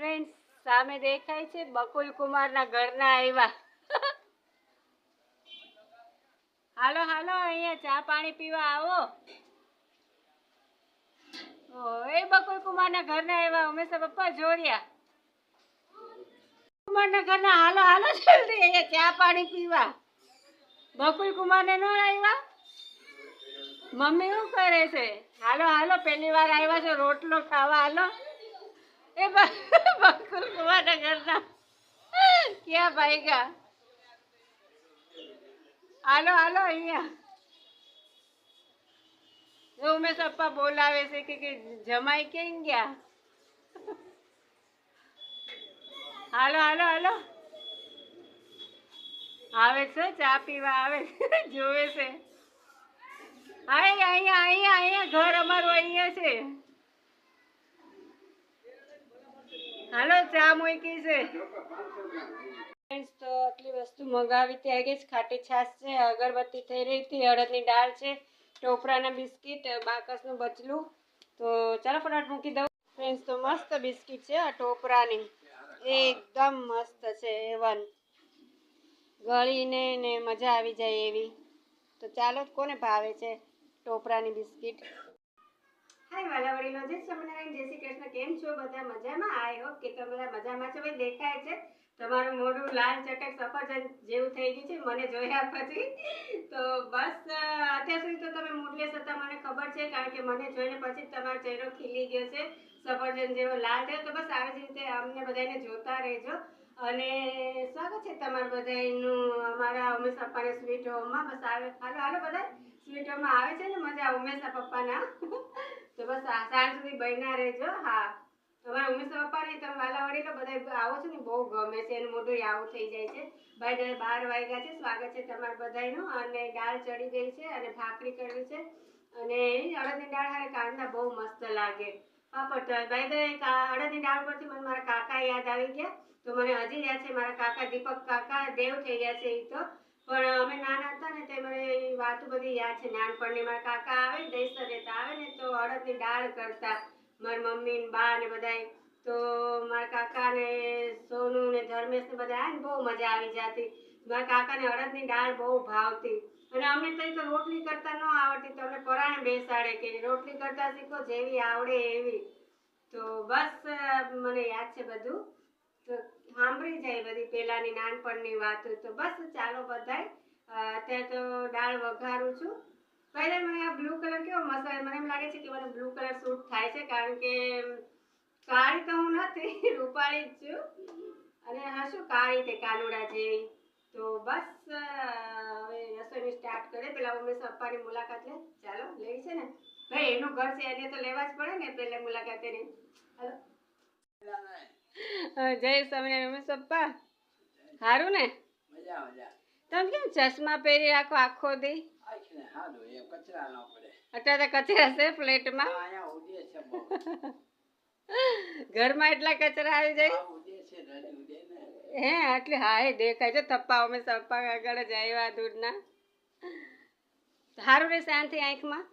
Friends સામે દેખાય છે બકુલ કુમારના ઘરના આવ્યા. હાલો હાલો, અહીંયા ચા પાણી પીવા આવો. એ બકુલ કુમારના ઘરના આવ્યા હંમેશા પપ્પા જોડ્યા. કુમારના ઘરના, હાલો હાલો, જલ્દી અહીંયા ચા પાણી પીવા. બકુલ કુમારને ન આવ્યા? મમ્મી શું કરે છે? હાલો હાલો, પહેલી વાર આવ્યા છો, રોટલો ખાવા, હાલો. એ બકુલ કુમારના ઘરના ક્યાં ભાઈગા? હાલો હાલો, અહીંયા. ઉમેશ પપ્પા બોલાવે છે કે જમાઈ કેમ ગયા? હાલો હાલો હાલો. આવે છે, ચા પીવા આવે છે, જોવે છે. અહીંયા અહીંયા અહીંયા અહીંયા, ઘર અમારું અહીંયા છે. હાલો, ચા મૂકી છે. ફ્રેન્ડ્સ, તો આટલી વસ્તુ મંગાવી ત્યાં ગઈ ખાટી છાશ છે, અગરબત્તી થઈ રહી હતી, અડદની દાળ છે ટોપરાના બિસ્કિટ, બાકસનું બચલું. તો ચાલો ફટાફટ મૂકી દઉં. ફ્રેન્ડ્સ, તો મસ્ત બિસ્કિટ છે, આ ટોપરાની એકદમ મસ્ત છે એવન ગળીને ને મજા આવી જાય એવી. તો ચાલો, કોને ભાવે છે ટોપરાની બિસ્કિટ? હાય વાલા વડીલો જય સ્વામિનારાયણ જય શ્રી કૃષ્ણ. કેમ છો? બધા મજામાં? આઈ કે તમે મજામાં છો. દેખાય છે. તમારું મોઢું લાલ ચટક સફરજન જેવું થઈ ગયું છે. મને જોયા પછી. તો બસ અત્યાર સુધી તો તમે મોડલેસ હતા. મને ખબર છે, કારણ કે મને જોઈને પછી તમારો ચહેરો ખીલી ગયો છે. સફરજન જેવો લાલ થયો. તો બસ આવી જ રીતે અમને બધાને જોતા રહેજો. અને સ્વાગત છે તમારું બધાનું અમારા ઉમેશ પપ્પાના સ્વીટ હોમમાં બસ આવે. હાલો હાલો બધા સ્વીટ હોમમાં આવે છે ને મજા ઉમેશ પપ્પાના. તો બસ સાંજ સુધી બન્યા રહેજો, હા. તમારા ઉમેશ પપ્પા ને તમે વાલા વડીલો બધા આવો છો ને, બહુ ગમે છે, એનું મોઢું આવું થઈ જાય છે. ભાઈ બાર વાગ્યા છે, સ્વાગત છે તમારા બધાનું અને દાળ ચડી ગઈ છે, અને ભાખરી કરવી છે. અને અડદની દાળ હારે કાંદા બહુ મસ્ત લાગે. પાપડ તો ભાઈ દર અડદની દાળ પરથી મને મારા કાકા યાદ આવી ગયા. તો મને હજી યાદ છે, મારા કાકા દીપક કાકા, દેવ થઈ ગયા છે એ તો. પણ અમે નાના હતા ને તે મને એ વાતો બધી યાદ છે. નાનપણની મારા કાકા આવે ને દહીસર રહેતા આવે ને તો અડદની દાળ કરતા. મારી મમ્મી ને બા ને બધાય. તો મારા કાકા ને સોનુ ને ધર્મેશ ને બધા ને બહુ મજા આવી જતી. મારા કાકાને અડદની દાળ બહુ ભાવતી. અને અમને તઈ તો રોટલી કરતા ન આવડતી. તો અમે પરાણે બેસાડે કે રોટલી કરતા શીખો જેવી આવડે એવી. તો બસ મને યાદ છે બધું. જાય બધી પેલાની નાનપણની વાતો તો બસ ચાલો બધાય. અત્યારે તો દાળ વઘારું છું. પહેલા મને આ બ્લુ કલર કેવો મસ્ત. મને એમ લાગે છે કે મને બ્લુ કલર સૂટ થાય છે, કારણ કે કાળી તો હું નથી, રૂપાળી જ છું. અને હા, શું કાળી તે કાનુડા જેવી. તો બસ હવે રસોઈની સ્ટાર્ટ કરે પેલા ઉમેશ પપ્પાની મુલાકાત લે. ચાલો, લેવી છે ને? ભાઈ, એનું ઘર છે, એને તો લેવા જ પડે ને પહેલા મુલાકાત એની હાલો. જય સ્વામિનારાયણ ઉમેશ પપ્પા સારું ને? તમે કેમ ચશ્મા પહેરી રાખો આખો દી? અત્યારે કચરા છે ફ્લેટમાં ઘરમાં એટલા કચરા આવી જાય? હે એટલે હા એ દેખાય છે. થપ્પા અમે સપ્પા આગળ જ આવ્યા દૂધના સારું રહેશે શાંતિ આંખમાં?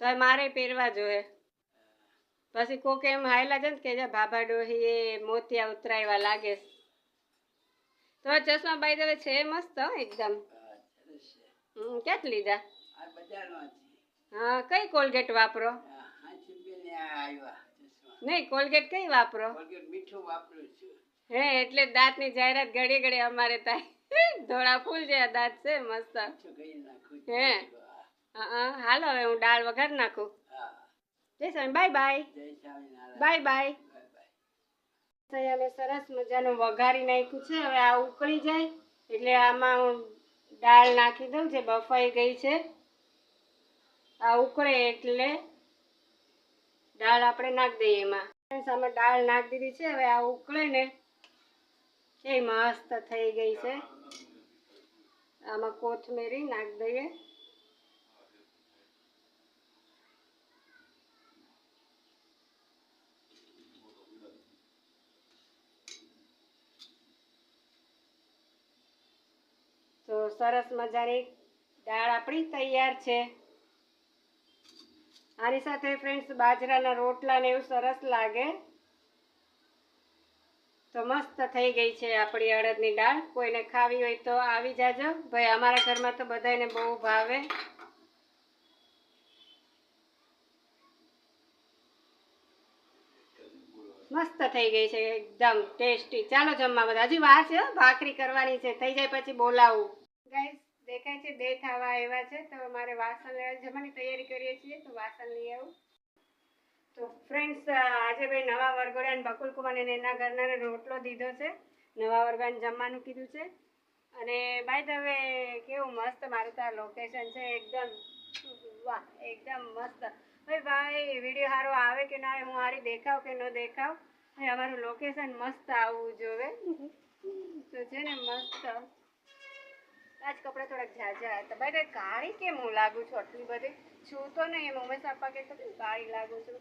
તો મારે પહેરવા જોઈએ. પછી કોક એમ હાયલા છે ને કે જે ભાભા ડોહી એ મોતિયા ઉતરાયવા લાગે. તો ચશ્મા બાઈ દવે છે મસ્ત એકદમ. ક્યાંથી લીધા? હા કઈ કોલગેટ વાપરો? નહીં કોલગેટ કઈ વાપરો? મીઠું વાપરું છું. હે એટલે દાંતની જાહેરાત ઘડી ઘડી અમારે થાય. ધોળા ફૂલ જેવા દાંત છે મસ્ત. હે. હા. હાલો હવે હું દાળ વઘાર નાખું. જય સ્વામી બાય બાય. Bye bye. અમે સરસ મજાનું વઘારી નાખ્યું છે હવે આ ઉકળી જાય એટલે આમાં હું દાળ નાખી દઉં જે બફાઈ ગઈ છે. આ ઉકળે એટલે દાળ આપણે નાખી દઈએ એમાં. સામે આમાં દાળ નાખી દીધી છે હવે આ ઉકળે ને કે મસ્ત થઈ ગઈ છે. આમાં કોથમીરી નાખી દઈએ. સરસ મજાની દાળ આપણી તૈયાર છે. આની સાથે ફ્રેન્ડ્સ બાજરાના રોટલા ને એવું સરસ લાગે. તો મસ્ત થઈ ગઈ છે આપણી અડદની દાળ. કોઈને ખાવી હોય તો આવી જાજો. ભાઈ, અમારા ઘરમાં તો બધાને બહુ ભાવે. મસ્ત થઈ ગઈ છે, એકદમ ટેસ્ટી. ચાલો જમવા બધા. હજી વાર છે ભાખરી કરવાની છે. થઈ જાય પછી બોલાવું. ગાઈસ, દેખાય છે બે થાવા આવ્યા છે, તો મારે વાસણ લેવા જમવાની તૈયારી કરીએ છીએ, તો વાસણ લઈ આવું. તો ફ્રેન્ડ્સ આજે ભાઈ નવા વરઘોડા અને બકુલ કુમાર અને એના ઘરના રોટલો દીધો છે, નવા વરઘાને જમવાનું કીધું છે. અને બાય વે કેવું મસ્ત મારું તો આ લોકેશન છે, એકદમ, વાહ, એકદમ મસ્ત. ભાઈ ભાઈ વીડિયો સારો આવે કે ના, હું હારી દેખાવ કે ન દેખાવ? ભાઈ અમારું લોકેશન મસ્ત આવવું જોવે. તો છે ને મસ્ત. આજ કપડાં થોડાક ઝાઝા હતા. ભાઈ તારી કાળી કેમ હું લાગુ છું આટલી બધી? છું તો નહીં, એમ ઉમેશ આપવા કે કાળી લાગુ છું.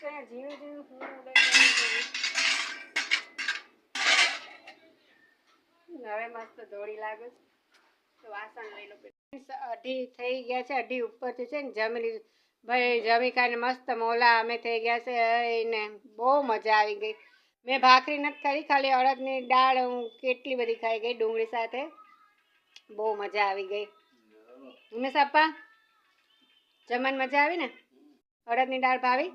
તો અહીંયા ઝીણું ઝીણું હું ઉડાઈ હવે મસ્ત દોડી લાગુ છું. તો વાસણ લઈ લો અઢી થઈ ગયા છે, અઢી ઉપરથી છે ને જમી લીધું. ભાઈ, જમી ખાઈને મસ્ત મોલા અમે થઈ ગયા છે એને બહુ મજા આવી ગઈ. મેં ભાખરી નથી ખાધી, ખાલી અડદની દાળ હું કેટલી બધી ખાઈ ગઈ ડુંગળી સાથે. બહુ મજા આવી ગઈ. ઉમેશ આપા, જમવાની મજા આવી ને? અડદની દાળ ભાવી?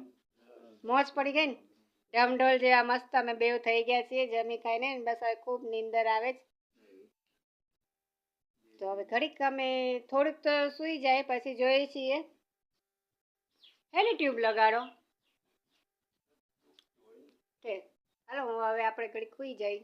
મોજ પડી ગઈ ને? ઢમઢોલ જેવા મસ્ત અમે બેવ થઈ ગયા છીએ, જમી ખાઈને બસ ખૂબ નીંદર આવે છે તો હવે ઘડીક અમે થોડીક તો સૂઈ જાય, પછી જોઈએ છીએ. હેલી ટ્યુબ લગાડો. હાલો હું હવે આપણે ઘડીક ખુઈ જાય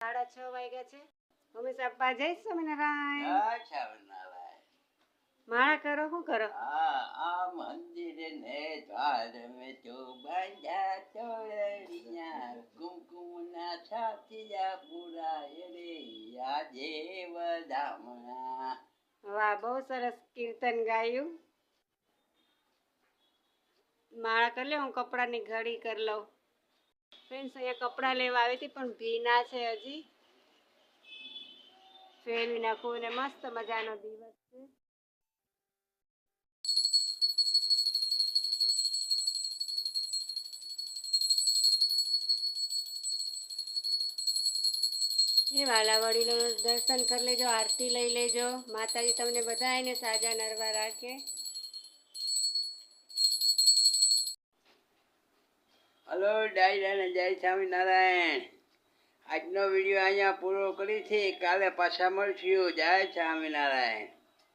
સાડા છ વાગ્યા છે. હંમેશા આપવા જય સ્વામિનારાયણ. રાય. માળા કરો શું કરો? આ આ મંદિર ને દ્વાર મેં તો બાંધ્યા ચોરડિયા કુમકુમના છાતિયા પુરાય રે. આજે વધામણા. વાહ, બહુ સરસ કીર્તન ગાયું. માળા કરી લે, હું કપડાની ઘડી કરી લઉં. ફ્રેન્ડ્સ, અહીંયા કપડાં લેવા આવી હતી, પણ ભીના છે હજી. ફેરવી નાખું અને મસ્ત મજાનો દિવસ છે. એ વાલા દર્શન કરી લેજો, આરતી લઈ લેજો. માતાજી તમને બધાને સાજા નરવા રાખે. હલો ડાયરા ને જય સ્વામિનારાયણ. આજનો વીડિયો અહીંયા પૂરો કરી છે. કાલે પાછા મળશું. જય સ્વામિનારાયણ.